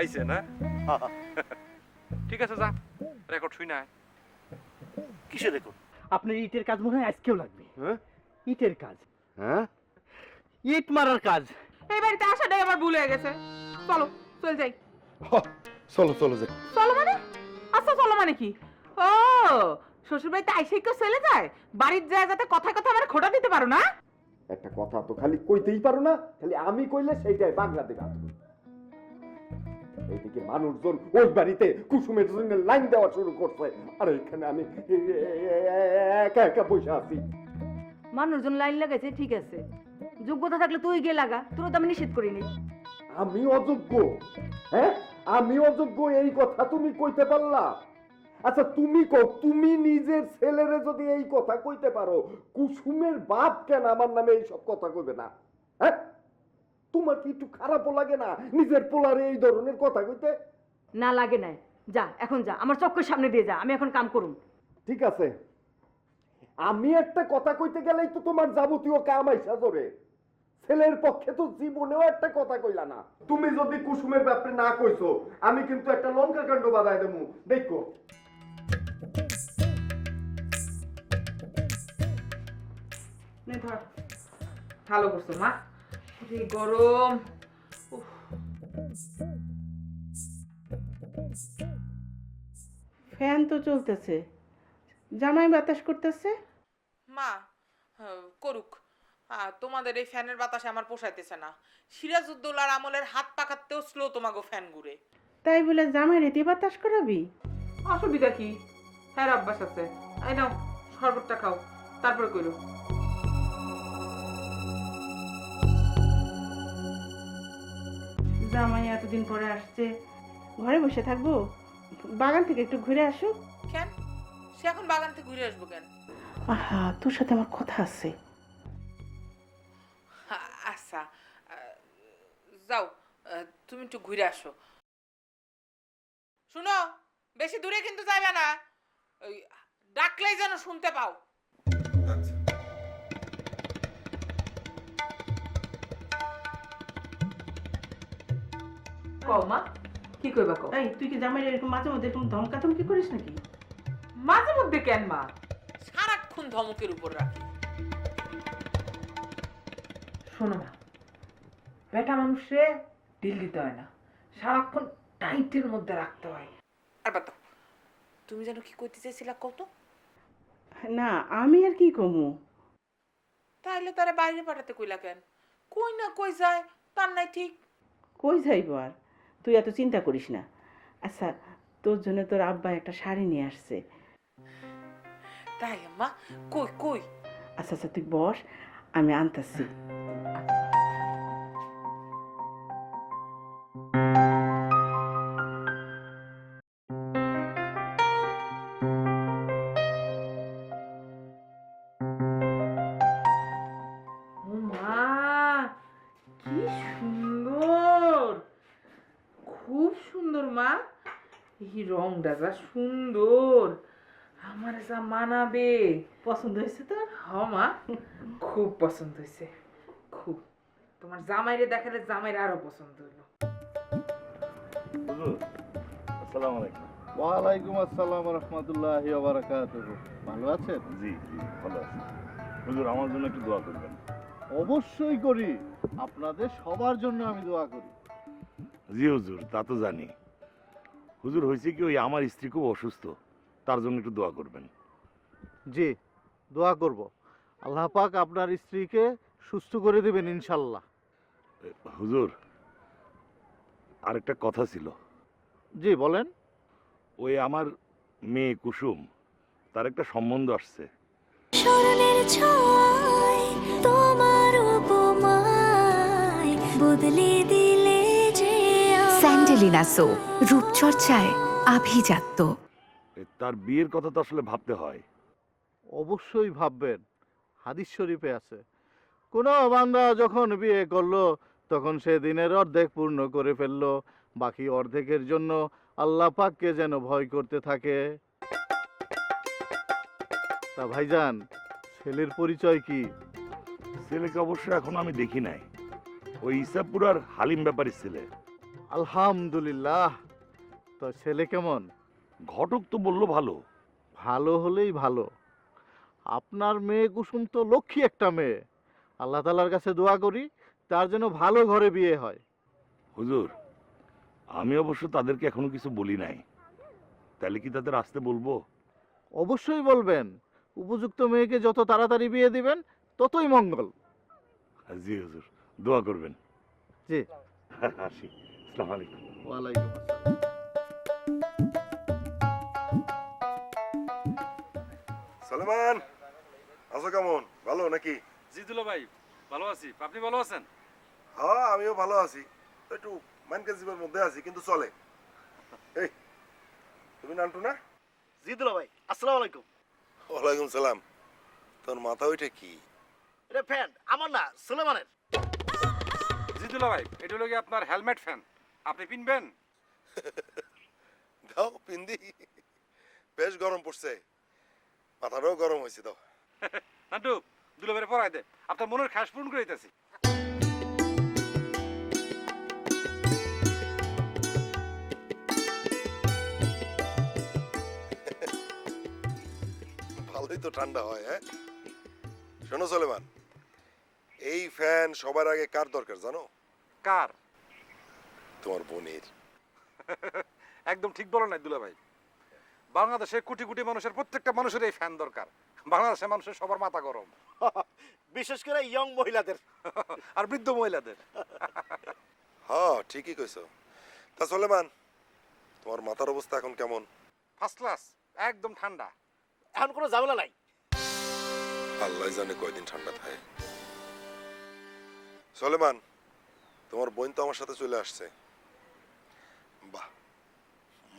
আইছে না? ঠিক আছে যা। রেকর্ড শুই না কিসে দেখুন আপনার ইটের কাজ মনে হয় আজকেও লাগবে। হ্যাঁ? ইটের কাজ। হ্যাঁ? ইট মারার কাজ। এই বাড়িতে আসাটাই আমার ভুল হয়ে গেছে। চলো চল যাই। চলো চলো যাই। চলো মানে? আচ্ছা চলো মানে কি? ও শ্বশুর বাড়িতে আইসেই কেউ চলে যায়? বাড়ির যায় যাতে কথায় কথা আমার খোটা দিতে পারো না? একটা কথা তো খালি কইতেই পারো না খালি আমি কইলে সেইটাই বাংলাতে গান এইদিকে মানুষজন ওই বাড়িতে কুসুমের জন্য লাইন দেওয়া শুরু করছে। আর এখানে আমি একা একা বসে আছি। মানুষজন লাইন লাগাইছে ঠিক আছে। যোগ্যতা থাকলে তুই গিয়ে লাগা তোর তো আমি নিষেধ করিনি। আমি অযোগ্য? হ্যাঁ? আমি অযোগ্য এই কথা তুমি কইতে পারলা? আচ্ছা তুমি কও তুমি নিজের ছেলেরে যদি এই কথা কইতে পারো কুসুমের বাপ কেন আমার নামে এই সব কথা কইবে না? হ্যাঁ? তোমার কি একটু খারাপও লাগে না? নিজের পোলারে এই ধরনের কথা কইতে? না লাগে নাই। যা এখন যা। আমার চক্কর সামনে দিয়ে যা। আমি এখন কাম করুন ঠিক আছে। আমি একটা কথা কইতে গেলেই তো তোমার যাবতীয় কাম আইসা ধরে। ছেলের পক্ষে তো জীবনেও একটা কথা কইলা না। তুমি যদি কুসুমের ব্যাপারে না কইছো আমি কিন্তু একটা লঙ্কা কাণ্ড বাধাই দেবো। দেখো। নে ধর। ভালো করছ মা। এই গরম? ফ্যান তো চলতেছে। জামাই বাতাস করতেছে? মা হ্যাঁ, করুক। তোমাদের এই ফ্যানের বাতাসে আমার পোষাইতেছে না। সিরাজউদ্দৌলার আমলের হাত পাকাতেও স্লো তোমাগো ফ্যান ঘুরে। তাই বলে জামাই রেতে বাতাস করাবি? অসুবিধা কি? হ্যাঁ অভ্যাস আছে। এই নাও শরবতটা খাও। তারপরে করো জামাই এতদিন পরে আসছে ঘরে বসে থাকব? বাগান থেকে একটু ঘুরে আসুক কেন? সে এখন বাগান থেকে ঘুরে আসব কেন? আহা তোর সাথে আমার কথা আছে। আচ্ছা যাও তুমি একটু ঘুরে আসো। শুনো বেশি দূরে কিন্তু যাবে না। ওই ডাকলেই যেন শুনতে পাও। কও মা। কি কইবা কও? এই তুই কি জামাই এরকম মাঝে মধ্যে এরকম করিস নাকি? মাঝে মধ্যে কেন মা? সারাক্ষণ ধমকের উপর রাখি। শোনো না বেটা মানুষে দিতে হয় না। সারাক্ষণ টাইটের মধ্যে রাখতে হয়। আর তুমি যেন কি করতে চাইছিলা কত না আমি আর কি কমু? তাহলে তারা বাইরে পাঠাতে কইলা কেন? কই না কই যায় তার নাই ঠিক। কই যাইব আর? তুই এত চিন্তা করিস না। আচ্ছা তোর জন্য তোর আব্বা একটা শাড়ি নিয়ে আসছে। তাই আম্মা? কই কই? আচ্ছা আচ্ছা তুই বস আমি আনতাছি। যা সুন্দর। আমার যা মানাবে। পছন্দ হয়েছে তোর? হ মা খুব পছন্দ হয়েছে খুব। তোমার জামাইরে দেখালে জামাইরে আরও পছন্দ হলো। আসসালামু আলাইকুম। ওয়ালাইকুম আসসালাম রহমতুল্লাহ বারাকাত ভালো আছেন? জি জি ভালো আছি। হুজুর আমার জন্য একটু দোয়া করবেন। অবশ্যই করি। আপনাদের সবার জন্য আমি দোয়া করি। জি হুজুর তা তো জানি। হুজুর হয়েছে কি ওই আমার স্ত্রী খুব অসুস্থ তার জন্য একটু দোয়া করবেন। জি দোয়া করব। আল্লাহ পাক আপনার স্ত্রীকে সুস্থ করে দেবেন ইনশাল্লাহ। হুজুর আরেকটা কথা ছিল। জি বলেন। ওই আমার মেয়ে কুসুম তার একটা সম্বন্ধ আসছে। স্মরণের তোমার উপমায় বদলে দিলে যে আমায়। স্যান্ডেলিনা সো রূপচর্চায় আভিজাত্য। তার বিয়ের কথা তো আসলে ভাবতে হয়। অবশ্যই ভাববেন। হাদিস শরীফে আছে। কোনো বান্দা যখন বিয়ে করল তখন সে দিনের অর্ধেক পূর্ণ করে ফেলল। বাকি অর্ধেকের জন্য আল্লাহ পাককে যেন ভয় করতে থাকে। তা ভাইজান ছেলের পরিচয় কি? ছেলেকে অবশ্য এখন আমি দেখি নাই। ওই ইসাপুর আর হালিম ব্যাপারী ছেলে। আলহামদুলিল্লাহ। তো ছেলে কেমন? ঘটক তো বলল ভালো। ভালো হলেই ভালো। আপনার মেয়ে কুসুম তো লক্ষ্মী একটা মেয়ে। আল্লাহ তালার কাছে দোয়া করি তার জন্য ভালো ঘরে বিয়ে হয়। হুজুর আমি অবশ্য তাদেরকে এখনও কিছু বলি নাই। তাহলে কি তাদের আসতে বলব? অবশ্যই বলবেন। উপযুক্ত মেয়েকে যত তাড়াতাড়ি বিয়ে দিবেন ততই মঙ্গল। জি হুজুর দোয়া করবেন। জি। আসি। আসসালামু আলাইকুম। ওয়ালাইকুম আসসালাম। সালমান আছো কেমন? ভালো নাকি? জি দুলো ভাই ভালো আছি। আপনি ভালো আছেন? হ্যাঁ আমিও ভালো আছি। একটু মাইনকে জীবের মধ্যে আছি কিন্তু চলে। এই তুমি নান্টু না? জি দুলা ভাই আসসালামু আলাইকুম। ওয়ালাইকুম সালাম। তোর মাথা ওইটা কি? এটা ফ্যান আমার না সুলেমানের। জি দুলো ভাই এটা হলো গিয়ে আপনার হেলমেট ফ্যান। আপনি পিনবেন? দাও পিন্দি। বেশ গরম পড়ছে। মাথাটাও গরম হয়েছে দাও। নান্টু দুলো ভাইয়ের পড়াই দে। আপনার মনের খাস পূরণ করে দিতেছি। ভালোই তো ঠান্ডা হয় হ্যাঁ? শোনো সলেমান এই ফ্যান সবার আগে কার দরকার জানো? কার? তোমার বোনের একদম ঠিক বলেন নাই দুলা ভাই। বাংলাদেশে কোটি কোটি মানুষের প্রত্যেকটা মানুষের এই ফ্যান দরকার। বাংলাদেশের মানুষের সবার মাথা গরম। বিশেষ করে ইয়ং মহিলাদের। আর বৃদ্ধ মহিলাদের। হ্যাঁ ঠিকই কইছো। তা সলেমান তোমার মাথার অবস্থা এখন কেমন? ফার্স্ট ক্লাস একদম ঠান্ডা। এখন কোনো ঝামেলা নাই? আল্লাহ জানে কয়দিন ঠান্ডা থাকে। সলেমান তোমার বোন তো আমার সাথে চলে আসছে।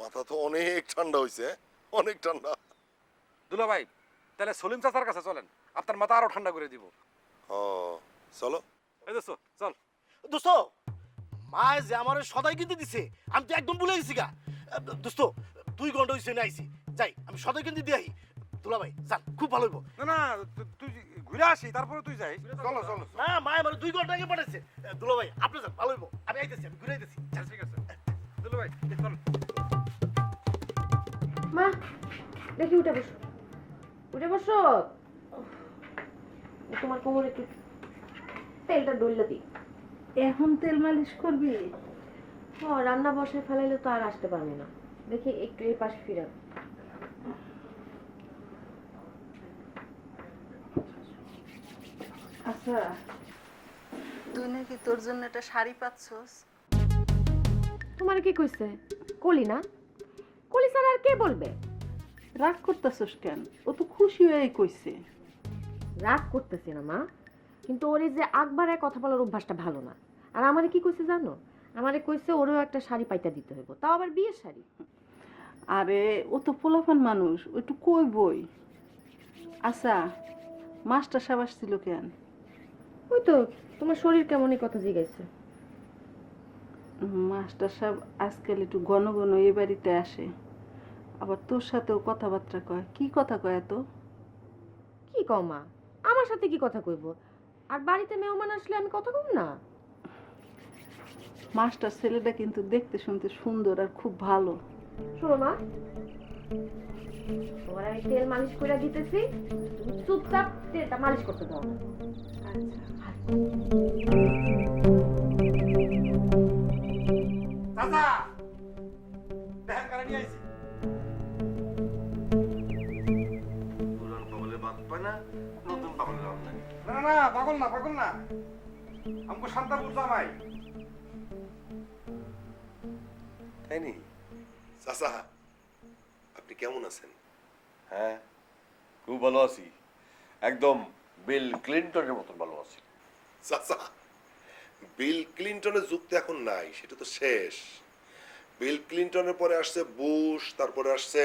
মাথা তো অনেক ঠান্ডা হয়েছে অনেক ঠান্ডা। দুলা ভাই তাহলে সলিম চাচার কাছে চলেন আপনার মাথা আরও ঠান্ডা করে দিব। ও চলো। এই দোস্ত চল। দোস্ত মা যে আমার সদাই কিনতে দিছে আমি তো একদম ভুলে গেছি গা। দোস্ত দুই ঘণ্টা হয়েছে না আইছি। যাই আমি সদাই কিনতে দিয়ে আহি। দুলা ভাই যান খুব ভালো হইব। না না তুই ঘুরে আসি তারপরে তুই যাই। চলো চলো না মা আমার দুই ঘণ্টা আগে পাঠাইছে। দুলা ভাই আপনি যান ভালো হইব। আমি আইতেছি আমি ঘুরে আইতেছি। ঠিক আছে। দুলা ভাই চল। মা দেখি উঠে বসো। উঠে বসো। তোমার কোমরে একটু তেলটা ডললে দিই এখন তেল মালিশ করবি? ও রান্না বসায় ফেলাইলে তো আর আসতে পারবে না। দেখি একটু এই পাশে ফিরে আচ্ছা তুই নাকি তোর জন্য একটা শাড়ি পাচ্ছস? তোমার কি কইছে? কলি না? কলি ছাড়া আর কে বলবে? রাগ করতেছস কেন? ও তো খুশি হয়ে কইছে। রাগ করতেছি না মা। কিন্তু ওর এই যে আকবারে কথা বলার অভ্যাসটা ভালো না। আর আমারে কি কইছে জানো? আমারে কইছে ওরও একটা শাড়ি পাইতা দিতে হইব। তাও আবার বিয়ের শাড়ি। আরে ও তো পোলাপান মানুষ ও একটু কই বই? আচ্ছা মাস্টার সাহেব আসছিল কেন? ওই তো তোমার শরীর কেমন এই কথা জিগাইছে? মাস্টার সাহেব আজকাল একটু ঘন ঘন এ বাড়িতে আসে। আবার তোর সাথেও কথাবার্তা কয়। কি কথা কয় এত? কি কও মা? আমার সাথে কি কথা কইব? আর বাড়িতে মেহমান আসলে আমি কথা কম না? মাস্টার ছেলেটা কিন্তু দেখতে শুনতে সুন্দর আর খুব ভালো। শোনো মা। তোমার আমি তেল মালিশ করে দিতেছি। তুমি চুপচাপ তেলটা মালিশ করতে দাও। চাচা দেখেন কারে নিয়ে আইছি। পুরান পাগলে বাদ পায় নতুন না না না পাগল না পাগল না। আমাকে শান্তাপুর জামাই। তাই নি? চাচা আপনি কেমন আছেন? হ্যাঁ খুব ভালো আছি। একদম বিল ক্লিনটনের মতন ভালো আছি। চাচা বিল ক্লিনটনের যুগ তো এখন নাই সেটা তো শেষ। বিল ক্লিনটনের পরে আসছে বুশ তারপরে আসছে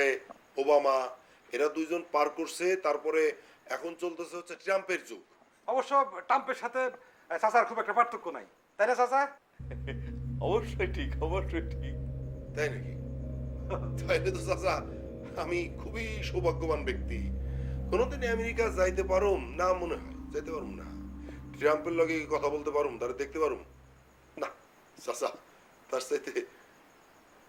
ওবামা এরা দুইজন পার করছে তারপরে এখন চলতেছে হচ্ছে ট্রাম্পের যুগ। অবশ্য টাম্পের সাথে চাচার খুব একটা পার্থক্য নাই। তাই না চাচা? অবশ্যই ঠিক অবশ্যই ঠিক। তাই নাকি? তাইলে তো চাচা? আমি খুবই সৌভাগ্যবান ব্যক্তি। কোনোদিন আমেরিকা যাইতে পারুম না মনে হয় যাইতে পারুম না। ট্রাম্পের লগে কথা বলতে পারুম তারা দেখতে পারুম না চাচা তার চাইতে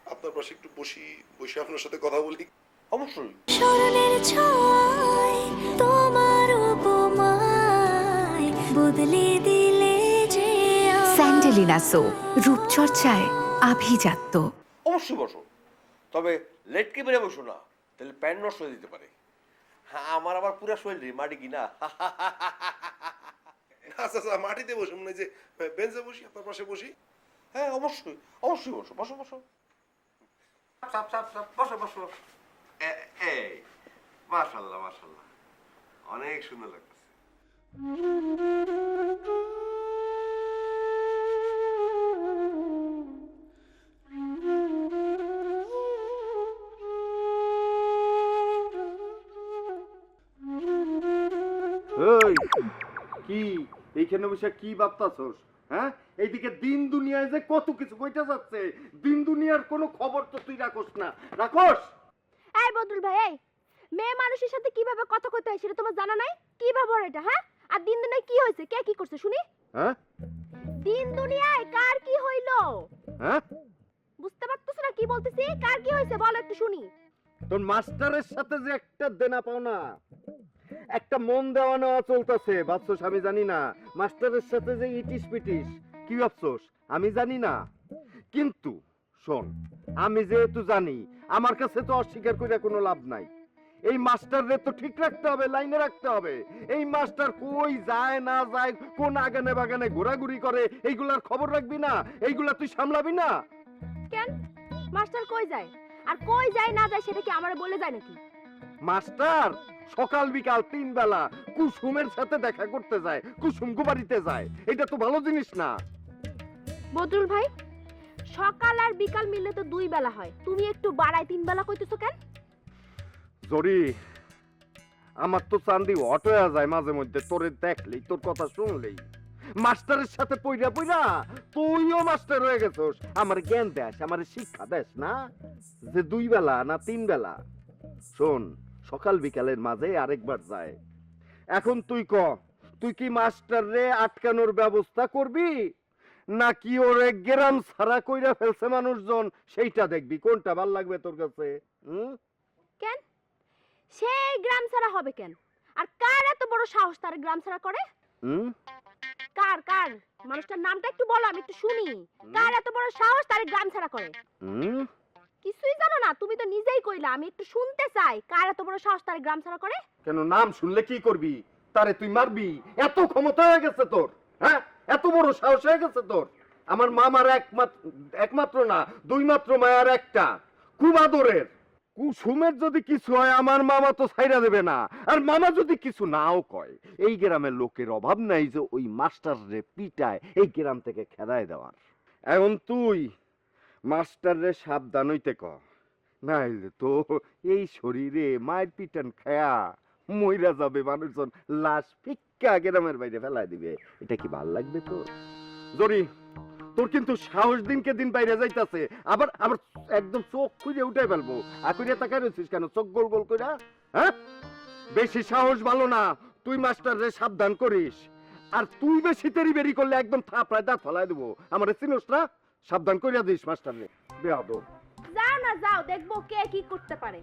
আপনার পাশে একটু বসি বসে আপনার সাথে কথা বলি অবশ্যই স্মরণের ছয় তোমার উপমায় বদলে দিলে যে। স্যান্ডেলিনা সো রূপচর্চায় আভিজাত্য অবশ্যই বসো তবে লেটকে বেড়ে বসো না তাহলে প্যান্ট নষ্ট হয়ে যেতে পারে হ্যাঁ আমার আবার পুরো শরীর মাটি কিনা আচ্ছা আচ্ছা মাটিতে বসুন না যে বেঞ্চে বসি আপনার পাশে বসি। হ্যাঁ অবশ্যই অবশ্যই বসো বসো বসো। চাপ চাপ চাপ বসো বসো। এই মাশাল্লাহ মাশাল্লাহ। অনেক সুন্দর লাগতেছে। কি? এইখানে বসে কি ভাবতাছস হ্যাঁ? এইদিকে দিন দুনিয়ায় যে কত কিছু বইটা যাচ্ছে দিন দুনিয়ার কোনো খবর তো তুই রাখোস না। রাখোস? এই বদরুল ভাই এই মেয়ে মানুষের সাথে কীভাবে কথা কইতে হয় সেটা তোমার জানা নাই? কি ব্যবহার এটা হ্যাঁ? আর দিন দুনিয়ায় কি হয়েছে? কে কি করছে শুনি? হ্যাঁ? দিন দুনিয়ায় কার কি হইল? হ্যাঁ? বুঝতে পারতেছ না কি বলতেছি? কার কি হয়েছে? বলো একটু শুনি। তোর মাস্টারের সাথে যে একটা দেনা পাওনা। একটা মন দেওয়া নেওয়া চলতেছে ভাবছোস আমি জানি না। মাস্টারের সাথে যে ইটিস পিটিস কি ভাবছোস? আমি জানি না। কিন্তু শোন আমি যেহেতু জানি আমার কাছে তো অস্বীকার করে কোনো লাভ নাই। এই মাস্টাররে তো ঠিক রাখতে হবে লাইনে রাখতে হবে। এই মাস্টার কই যায় না যায় কোন আগানে বাগানে ঘোরাঘুরি করে এইগুলার খবর রাখবি না? এইগুলা তুই সামলাবি না? কেন? মাস্টার কই যায়? আর কই যায় না যায় সেটা কি আমার বলে যায় নাকি? মাস্টার সকাল বিকাল তিন বেলা কুসুমের সাথে দেখা করতে যায় কুসুম বাড়িতে যায়। এটা তো ভালো জিনিস না। বদরুল ভাই সকাল আর বিকাল মিললে তো দুই বেলা হয়। তুমি একটু বাড়ায় তিন বেলা কইতেছো কেন? জরি আমার তো চান্দি অটো যায় মাঝে মধ্যে। তোরে দেখলেই তোর কথা শুনলেই। মাস্টারের সাথে পইরা পইরা তুইও মাস্টার হয়ে গেছস। আমার জ্ঞান দেস আমার শিক্ষা দেস না? যে দুই বেলা না তিন বেলা। শোন সকাল বিকালের মাঝে আরেকবার যায়। এখন তুই ক তুই কি মাস্টার রে আটকানোর ব্যবস্থা করবি? নাকি ওরে গেরাম ছাড়া কইরা ফেলছে মানুষজন? সেইটা দেখবি। কোনটা ভালো লাগবে তোর কাছে? হুম? কেন? সেই গ্রাম ছাড়া হবে কেন? আর কার এত বড় সাহস তার গ্রাম ছাড়া করে? হুম? কার কার? মানুষটার নামটা একটু বলো আমি একটু শুনি। কার এত বড় সাহস তার গ্রাম ছাড়া করে? হুম? কিছুই জানো না, তুমি তো নিজেই কইলা, আমি একটু শুনতে চাই। কার এত বড় সাহস গ্রাম ছাড়া করে? কেন, নাম শুনলে কি করবি? তারে তুই মারবি? এত ক্ষমতা হয়ে গেছে তোর হ্যাঁ? এত বড় সাহস হয়ে গেছে তোর। আমার মামার একমাত্র একমাত্র না দুই মাত্র মায়ার একটা খুব আদরের কুসুমের যদি কিছু হয়, আমার মামা তো ছাইরা দেবে না। আর মামা যদি কিছু নাও কয়, এই গ্রামের লোকের অভাব নাই যে ওই মাস্টার রে পিটায়, এই গ্রাম থেকে খেদায় দেওয়ার। এখন তুই মাস্টার রে সাবধান হইতে ক। নাইলে তো এই শরীরে মায়ের পিটান খায়া মইরা যাবে মানুষজন, লাশ ফিক্কা গ্রামের বাইরে ফেলায় দিবে। এটা কি ভালো লাগবে তোর জরি তোর কিন্তু সাহস দিনকে দিন বাইরে যাইতাছে। আবার আবার একদম চোখ খুঁজে উঠে ফেলব। আকুরে তাকাই রয়েছিস কেন? চোখ গোল গোল কইরা? হ্যাঁ? বেশি সাহস ভালো না। তুই মাস্টাররে সাবধান করিস। আর তুই বেশি তেরি বেরি করলে একদম থাপড়ায় দাঁত ফলাই দেবো। আমার চিনোস না? সাবধান করিয়া দিস মাস্টাররে বেয়াদব। যাও না যাও দেখব কে কি করতে পারে।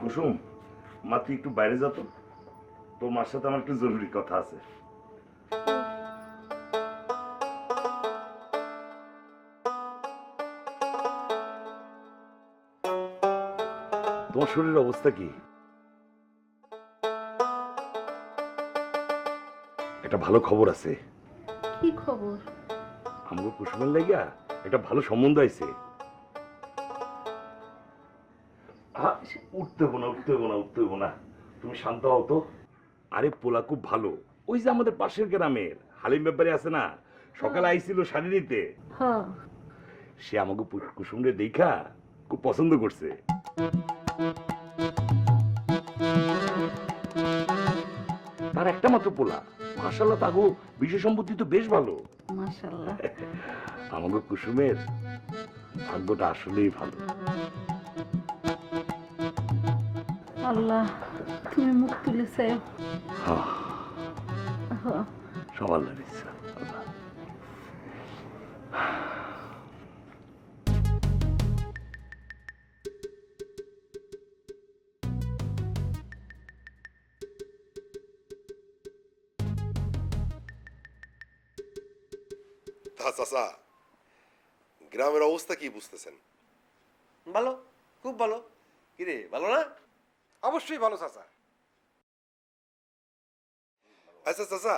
কুসুম মা তুই একটু বাইরে যা তো। তোর মার সাথে আমার একটু জরুরি কথা আছে। তোমার শরীরের অবস্থা কি? একটা ভালো খবর আছে। কি খবর? আমাকে কুসুমের লাগিয়া একটা ভালো সম্বন্ধ আইছে। উঠতে হব না উঠতে হব না উঠতে হব না। তুমি শান্ত হও তো। আরে পোলা খুব ভালো। ওই যে আমাদের পাশের গ্রামের হালিম ব্যাপারে আছে না সকালে আইছিল শাড়ি নিতে। হ্যাঁ। সে আমাকে কুসুমরে দেখা খুব পছন্দ করছে। তার একটা মাত্র পোলা। মাসাল্লাহ তাগো বিষয় সম্পত্তি তো বেশ ভালো। মাশাল্লাহ আমাকে কুসুমের ভাগ্যটা আসলেই ভালো। আল্লাহ তুমি মুখ তুলে চাও হ্যাঁ। সব আল্লাহর ইচ্ছা আল্লাহ। চাচা গ্রামের অবস্থা কি বুঝতেছেন? ভালো খুব ভালো। কিরে ভালো না? অবশ্যই ভালো চাচা। আচ্ছা চাচা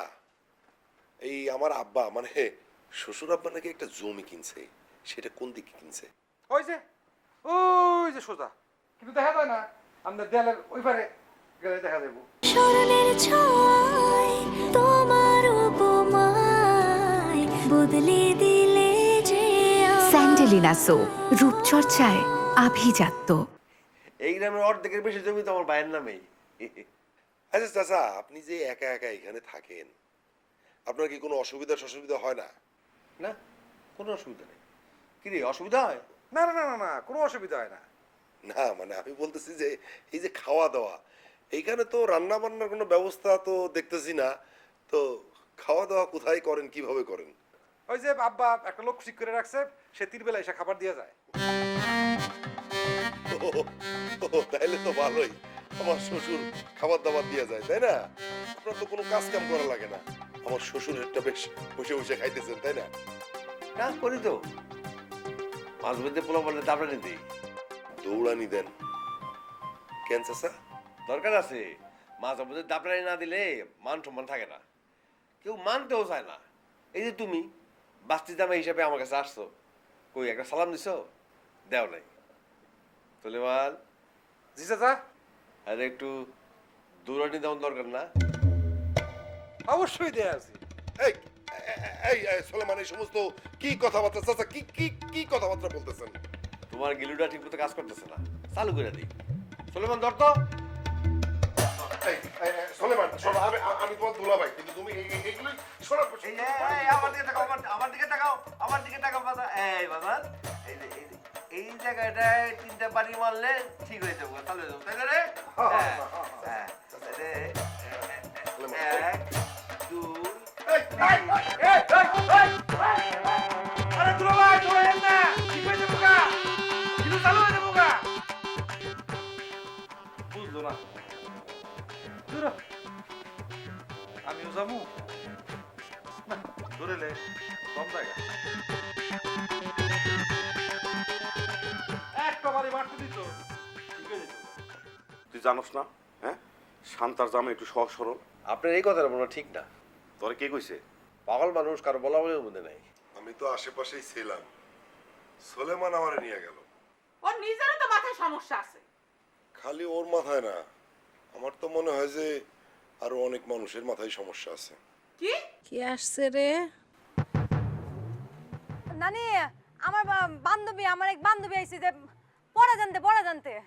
এই আমার আব্বা মানে শ্বশুর আব্বা নাকি একটা জমি কিনছে সেটা কোন দিকে কিনছে? ওই যে ওই যে সোজা। কিন্তু দেখা যায় না আমাদের দেয়ালের ওই পারে গেলে দেখা যাব স্মরণের ছয় তোমার উপমায় বদলে আমায়। রূপচর্চায় আভিজাত্য। এই গ্রামের অর্ধেকের বেশি জমি তো আমার ভাইয়ের নামেই। আচ্ছা চাচা আপনি যে একা একা এখানে থাকেন, আপনার কি কোনো অসুবিধা অসুবিধা হয় না? না, কোনো অসুবিধা নেই। কি রে, অসুবিধা হয়? না না না না না, কোনো অসুবিধা হয় না। না মানে আমি বলতেছি যে, এই যে খাওয়া দাওয়া, এইখানে তো রান্না বান্নার কোনো ব্যবস্থা তো দেখতেছি না। তো খাওয়া দাওয়া কোথায় করেন, কীভাবে করেন? ওই যে আব্বা একটা লোক ঠিক করে রাখছে সে তিন বেলা এসে খাবার দিয়ে যায়। ও, তো ভালোই। আমার শ্বশুর খাবার দাবার দিয়ে যায় তাই না? আপনার তো কোনো কাজ কাম করা লাগে না। আমার শ্বশুরেরটা বেশ বসে বসে খাইতেছেন তাই না? কাজ করি তো। মাঝে মধ্যে পোলা বললে দাবড়ানি দিই। দৌড়ানি দেন। কেন চাচা? দরকার আছে। মাঝে মধ্যে দাবড়ানি না দিলে মান সম্মান থাকে না। কেউ মানতেও চায় না। এই যে তুমি বাস্তি হিসাবে আমার কাছে আসছো। কই একটা সালাম দিছো দেও নাই। সুলেমান। জি চাচা। আরে একটু দৌড়ানি দেওয়ার দরকার না। অবশ্যই দেয়া আছে। এই এই এই সোলেমান এই সমস্ত কি কথাবার্তা? চাচা কি কি কি কথাবার্তা বলতেছেন? তোমার গিলুটা ঠিক মতো কাজ করতেছে না। চালু করে দিই। সুলেমান ধর তো। সোলেমান শোনো আমি আমি তোমার দুলা কিন্তু তুমি এগুলোই শোনো আমার দিকে তাকাও আমার দিকে তাকাও আমার দিকে তাকাও বাবা। এই বাবা এই জায়গাটায় তিনটা পানি মারলে ঠিক হয়ে যাব তাহলে তাই না রে? জানোস না হ্যাঁ? শান্তার জামা একটু সহজ সরল। আপনার এই কথাটা মনে হয় ঠিক না। তোরে কে কইছে? পাগল মানুষ কারও বলা বলে মধ্যে নাই। আমি তো আশেপাশেই ছিলাম। সোলেমান আমার নিয়ে গেল। ওর নিজেরও তো মাথায় সমস্যা আছে। খালি ওর মাথায় না আমার তো মনে হয় যে আরও অনেক মানুষের মাথায় সমস্যা আছে। কি? কি আসছে রে? নানি আমার বা- বান্ধবী আমার এক বান্ধবী আইছে যে পড়া জানতে পড়া জানতে।